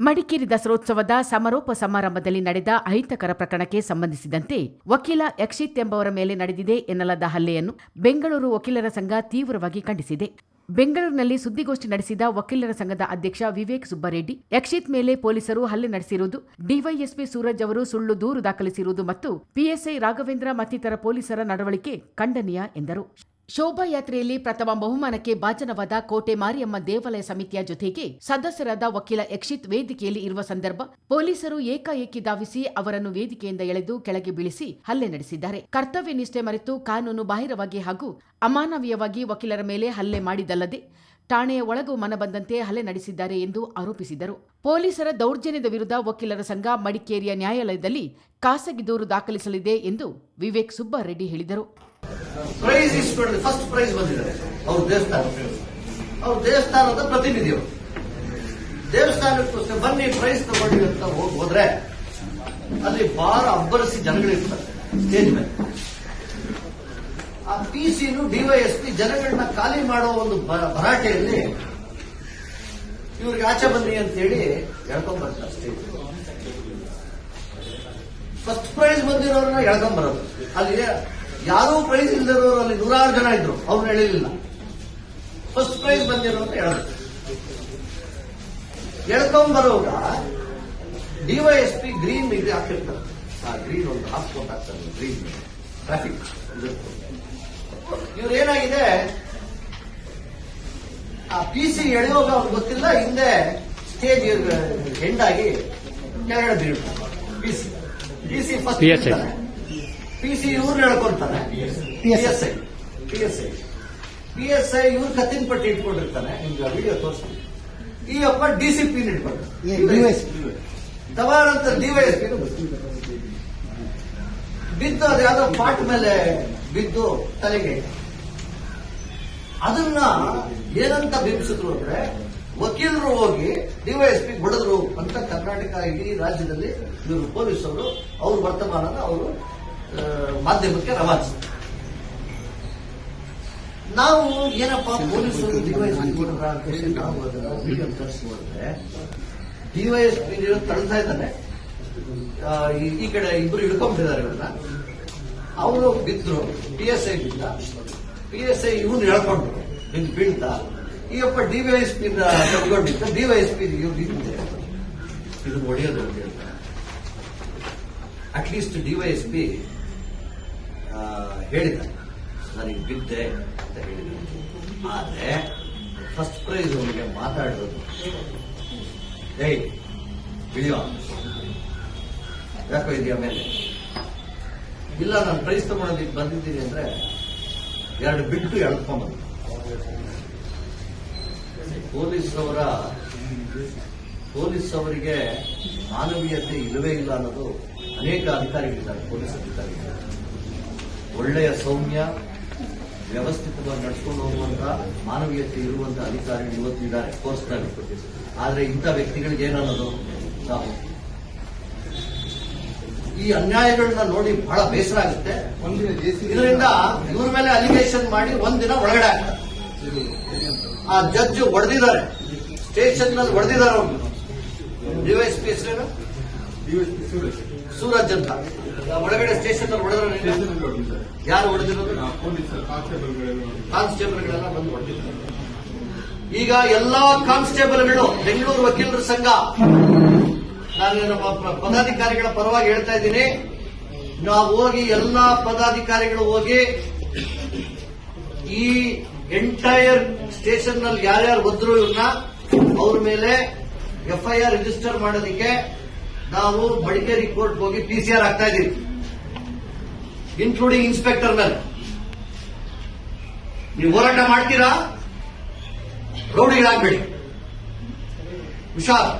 ಮಡಿಕೇರಿ ದಸರೋತ್ಸವದ ಸಮಾರೋಪ ಸಮಾರಂಭದಲ್ಲಿ ನಡೆದ ಅಹಿತಕರ ಪ್ರಕರಣಕ್ಕೆ ಸಂಬಂಧಿಸಿದಂತೆ ವಕೀಲ ಯಕ್ಷಿತ್ ಎಂಬವರ ಮೇಲೆ ನಡೆದಿದೆ ಎನ್ನಲಾದ ಹಲ್ಲೆಯನ್ನು ಬೆಂಗಳೂರು ವಕೀಲರ ಸಂಘ ತೀವ್ರವಾಗಿ ಖಂಡಿಸಿದೆ. ಬೆಂಗಳೂರಿನಲ್ಲಿ ಸುದ್ದಿಗೋಷ್ಠಿ ನಡೆಸಿದ ವಕೀಲರ ಸಂಘದ ಅಧ್ಯಕ್ಷ ವಿವೇಕ್ ಸುಬ್ಬರೆಡ್ಡಿ, ಯಕ್ಷಿತ್ ಮೇಲೆ ಪೊಲೀಸರು ಹಲ್ಲೆ ನಡೆಸಿರುವುದು, ಡಿವೈಎಸ್ಪಿ ಸೂರಜ್ ಅವರು ಸುಳ್ಳು ದೂರು ದಾಖಲಿಸಿರುವುದು ಮತ್ತು ಪಿಎಸ್ಐ ರಾಘವೇಂದ್ರ ಮತ್ತಿತರ ಪೊಲೀಸರ ನಡವಳಿಕೆ ಖಂಡನೀಯ ಎಂದರು. ಶೋಭಾಯಾತ್ರೆಯಲ್ಲಿ ಪ್ರಥಮ ಬಹುಮಾನಕ್ಕೆ ಭಾಜನವಾದ ಕೋಟೆ ಮಾರಿಯಮ್ಮ ದೇವಾಲಯ ಸಮಿತಿಯ ಜೊತೆಗೆ ಸದಸ್ಯರಾದ ವಕೀಲ ಯಕ್ಷಿತ್ ವೇದಿಕೆಯಲ್ಲಿ ಇರುವ ಸಂದರ್ಭ ಪೊಲೀಸರು ಏಕಾಏಕಿ ಧಾವಿಸಿ ಅವರನ್ನು ವೇದಿಕೆಯಿಂದ ಎಳೆದು ಕೆಳಗೆ ಬೀಳಿಸಿ ಹಲ್ಲೆ ನಡೆಸಿದ್ದಾರೆ. ಕರ್ತವ್ಯ ನಿಷ್ಠೆ ಮರೆತು ಕಾನೂನು ಬಾಹಿರವಾಗಿ ಹಾಗೂ ಅಮಾನವೀಯವಾಗಿ ವಕೀಲರ ಮೇಲೆ ಹಲ್ಲೆ ಮಾಡಿದಲ್ಲದೆ ಠಾಣೆಯ ಒಳಗೂ ಮನಬಂದಂತೆ ಹಲ್ಲೆ ನಡೆಸಿದ್ದಾರೆ ಎಂದು ಆರೋಪಿಸಿದರು ಪೊಲೀಸರ ದೌರ್ಜನ್ಯದ ವಿರುದ್ಧ ವಕೀಲರ ಸಂಘ ಮಡಿಕೇರಿಯ ನ್ಯಾಯಾಲಯದಲ್ಲಿ ಖಾಸಗಿ ದೂರು ದಾಖಲಿಸಲಿದೆ ಎಂದು ವಿವೇಕ್ ಸುಬ್ಬಾರೆಡ್ಡಿ ಹೇಳಿದರು. ದೇವಸ್ಥಾನದ ಪ್ರತಿನಿಧಿ ಅವರು. ದೇವಸ್ಥಾನಕ್ಕೋಸ್ಕರ ಬನ್ನಿ ಪ್ರೈಸ್ ತಗೊಳ್ಳಿ ಅಂತ ಹೋದ್ರೆ ಅಲ್ಲಿ ಬಾರ ಅಬ್ಬರಿಸಿ ಜನಗಳಿರ್ತಾರೆ. ಸ್ಟೇಜ್ ಮೇಲೆ. ಆ ಪಿ ಸಿನು ಡಿವೈಎಸ್ಪಿ ಜನಗಳನ್ನ ಖಾಲಿ ಮಾಡೋ ಒಂದು ಭರಾಟೆಯಲ್ಲಿ ಇವ್ರಿಗೆ ಆಚೆ ಬನ್ನಿ ಅಂತೇಳಿ ಹೇಳಿ ಬರ್ತಾರೆ ಸ್ಟೇಜ್ ಫಸ್ಟ್ ಪ್ರೈಸ್ ಬಂದಿರೋರನ್ನ ಎಳ್ಕೊಂಡ್ಬರೋದು ಅಲ್ಲಿ ಯಾರೂ ಪ್ರೈಸ್ ಇಲ್ದಿರೋರು ಅಲ್ಲಿ ನೂರಾರು ಜನ ಇದ್ರು. ಅವ್ರು ಎಳಿಲಿಲ್ಲ. First price ಬಂದಿರೋರು ಎಳೆದ್ರು. ಎಳ್ಕೊಂಡ್ ಬರುವಾಗ ಡಿವೈಎಸ್ಪಿ ಗ್ರೀನ್ ಇದು ಹಾಕಿರ್ತಾರೆ. ಆ ಗ್ರೀನ್ ಒಂದು ಹಾಕ್ಸ್ಕೊಂಡು ಹಾಕ್ತಾರೆ ಗ್ರೀನ್ ಟ್ರಾಫಿಕ್ ಇವ್ರು ಏನಾಗಿದೆ? ಆ ಪಿ ಸಿ ಎಳೆಯುವಾಗ ಅವ್ರಿಗೆ ಗೊತ್ತಿಲ್ಲ ಹಿಂದೆ ಸ್ಟೇಜ್ ಎಂಡ್ ಆಗಿ ಕೆಳಗಡೆ ಬೀಳ್ತಾರೆ. P C P C first. P C ಇವ್ರು ಹೇಳ್ಕೊಳ್ತಾರೆ P S I P S I P S I ಇವ್ರು ಕತ್ತಿನ ಪಟ್ಟಿ ಇಟ್ಕೊಂಡಿರ್ತಾನೆ ನಿಮ್ಗೆ ವಿಡಿಯೋ ತೋರಿಸ್ತೀನಿ. ಈ ಅಪ್ಪ ಡಿ ಸಿ ಪಿ ಇಟ್ಕೊಂಡು ತವಾರ ಅಂತ ಪಿ ಬಿದ್ದು ಅದು ಯಾವ್ದೋ ಪಾಟ್ ಮೇಲೆ ಬಿದ್ದು ತಲೆಗೆ ಅದನ್ನ ಏನಂತ ಬಿಂಬಿಸಿದ್ರು ಅಂದ್ರೆ ವಕೀಲರು ಹೋಗಿ ಡಿವೈಎಸ್ಪಿ ಬಡದ್ರು ಅಂತ ಕರ್ನಾಟಕ ಇಡೀ ರಾಜ್ಯದಲ್ಲಿ ಇವರು ಪೊಲೀಸರು, ಅವ್ರ ವರ್ತಮಾನನ ಅವರು ಮಾಧ್ಯಮಕ್ಕೆ ರವಾನಿಸಿದ್ರು. ನಾವು ಏನಪ್ಪಾ ಪೊಲೀಸರು ಡಿವೈಎಸ್ಪಿ ಕೊಡ್ರ ಅಂತ ಹೇಳಿ ನಾವು ಅದನ್ನ ವಿಡಿಯೋ ಡಿವೈಎಸ್ಪಿ ತಳ್ತಾ ಇದ್ದಾನೆ ಈ ಕಡೆ ಇಬ್ರು ಹಿಡ್ಕೊಂಡಿದ್ದಾರೆ ಇವ್ರನ್ನ. ಅವರು ಬಿದ್ರು ಪಿ ಎಸ್ ಐ ಬಿದ್ದ. ಪಿ ಎಸ್ ಐ ಇವನು ಹೇಳ್ಕೊಂಡ್ರು ನಿಂಗೆ ಬೀಳ್ದ ಈಗಪ್ಪ ಡಿವೈಎಸ್ಪಿ ತಗೊಂಡಿದ್ದ ಡಿವೈಎಸ್ಪಿ ಇವ್ರು ಬಿದ್ದೆ ಇದನ್ನ ಹೊಡೆಯೋದು ಹೇಳ್ತಾರೆ. ಅಟ್ಲೀಸ್ಟ್ ಡಿವೈಎಸ್ಪಿ ಹೇಳಿದ ನನಗೆ ಬಿದ್ದೆ ಅಂತ ಹೇಳಿದ ಆದ್ರೆ ಫಸ್ಟ್ ಪ್ರೈಸ್ ಅವನಿಗೆ ಮಾತಾಡೋದು ಏಯ್, ಬಿಳಿಯೋ, ಯಾಕೋ ಇದೆಯಾ ಮೇಲೆ? ಇಲ್ಲ, ನಾನು ಪ್ರೈಸ್ ತಗೊಳೋದಕ್ಕೆ ಬಂದಿದ್ದೀನಿ ಅಂದ್ರೆ ಎರಡು ಬಿಟ್ಟು ಎಳ್ಕೊಂಬಂದು. ಪೊಲೀಸ್ ಅವರ ಪೊಲೀಸ್ ಅವರಿಗೆ ಮಾನವೀಯತೆ ಇಲ್ಲವೇ ಇಲ್ಲ ಅನ್ನೋದು ಅನೇಕ ಅಧಿಕಾರಿಗಳಿದ್ದಾರೆ, ಪೊಲೀಸ್ ಅಧಿಕಾರಿಗಳು. ಒಳ್ಳೆಯ ಸೌಮ್ಯ, ವ್ಯವಸ್ಥಿತವಾಗಿ ನಡ್ಸ್ಕೊಂಡು ಹೋಗುವಂತ ಮಾನವೀಯತೆ ಇರುವಂತಹ ಅಧಿಕಾರಿಗಳು ಇವತ್ತಿದ್ದಾರೆ ತೋರಿಸ್ತಾರೆ ಆದ್ರೆ ಇಂಥ ವ್ಯಕ್ತಿಗಳಿಗೆ ಏನನ್ನೋದು ನಾವು ಈ ಅನ್ಯಾಯಗಳನ್ನ ನೋಡಿ ಬಹಳ ಬೇಸರ ಆಗುತ್ತೆ. ಇದರಿಂದ ಇವ್ರ ಮೇಲೆ ಅಲಿಗೇಷನ್ ಮಾಡಿ ಒಂದಿನ ಒಳಗಡೆ ಆಗ್ತಾರೆ. ಆ ಜಡ್ಜ್ ಹೊಡೆದಿದ್ದಾರೆ ಸ್ಟೇಷನ್ನಲ್ಲಿ ಹೊಡೆದಿದ್ದಾರೆ ಅವ್ರು. ಡಿವೈಎಸ್ಪಿ ಹೆಸರೇನು? ಸೂರಜ್ ಅಂತ. ಒಳಗಡೆ ಸ್ಟೇಷನ್ನಲ್ಲಿ ಹೊಡೆದ್ರೆ ಯಾರು? ಹೊಡೆದಿರೋದು ಕಾನ್ಸ್ಟೇಬಲ್ಗಳೆಲ್ಲ ಬಂದು ಹೊಡೆದಿದ್ದಾರೆ ಈಗ ಎಲ್ಲಾ ಕಾನ್ಸ್ಟೇಬಲ್ಗಳು ಬೆಂಗಳೂರು ವಕೀಲರ ಸಂಘ ನಾನು ನಮ್ಮ ಪದಾಧಿಕಾರಿಗಳ ಪರವಾಗಿ ಹೇಳ್ತಾ ಇದ್ದೀನಿ. ನಾವು ಹೋಗಿ ಎಲ್ಲಾ ಪದಾಧಿಕಾರಿಗಳು ಹೋಗಿ ಈ ಎಂಟೈರ್ ಸ್ಟೇಷನ್ನಲ್ಲಿ ಯಾರ್ಯಾರು ಬಂದ್ರು ಇವ್ರನ್ನ ಅವ್ರ ಮೇಲೆ ಎಫ್ಐಆರ್ ರಿಜಿಸ್ಟರ್ ಮಾಡೋದಕ್ಕೆ ನಾವು ಮಡಿಕೇರಿ ಕೋರ್ಟ್ ಹೋಗಿ ಪಿಸಿಆರ್ ಆಗ್ತಾ ಇದೀವಿ ಇನ್ಕ್ಲೂಡಿಂಗ್ ಇನ್ಸ್ಪೆಕ್ಟರ್ ಮೇಲೆ. ನೀವು ಹೋರಾಟ ಮಾಡ್ತೀರಾ? ರೌಡಿಗಳಾಗ್ಬೇಡಿ. ಹುಷಾರ್.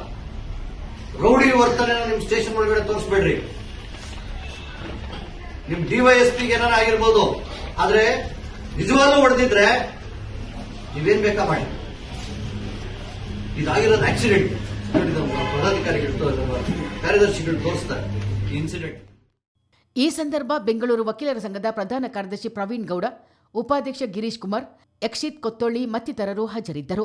ರೌಡಿ ವರ್ತನೆ ನಿಮ್ ಸ್ಟೇಷನ್ ಒಳಗಡೆ ತೋರಿಸ್ಬೇಡ್ರಿ. ನಿಮ್ ಡಿವೈಎಸ್ಪಿಗೆ ಏನಾರ ಆಗಿರ್ಬೋದು. ಆದ್ರೆ ನಿಜವಾಗ್ಲೂ ಹೊಡೆದಿದ್ರೆ ನೀವೇನ್ ಬೇಕಾ ಮಾಡಿ? ಇದಾಗಿರೋದು ಆಕ್ಸಿಡೆಂಟ್ ಈ ಸಂದರ್ಭ ಬೆಂಗಳೂರು ವಕೀಲರ ಸಂಘದ ಪ್ರಧಾನ ಕಾರ್ಯದರ್ಶಿ ಪ್ರವೀಣ್ ಗೌಡ, ಉಪಾಧ್ಯಕ್ಷ ಗಿರೀಶ್ ಕುಮಾರ್, ಯಕ್ಷಿತ್ ಕೊತ್ತೊಳ್ಳಿ ಮತ್ತಿತರರು ಹಾಜರಿದ್ದರು.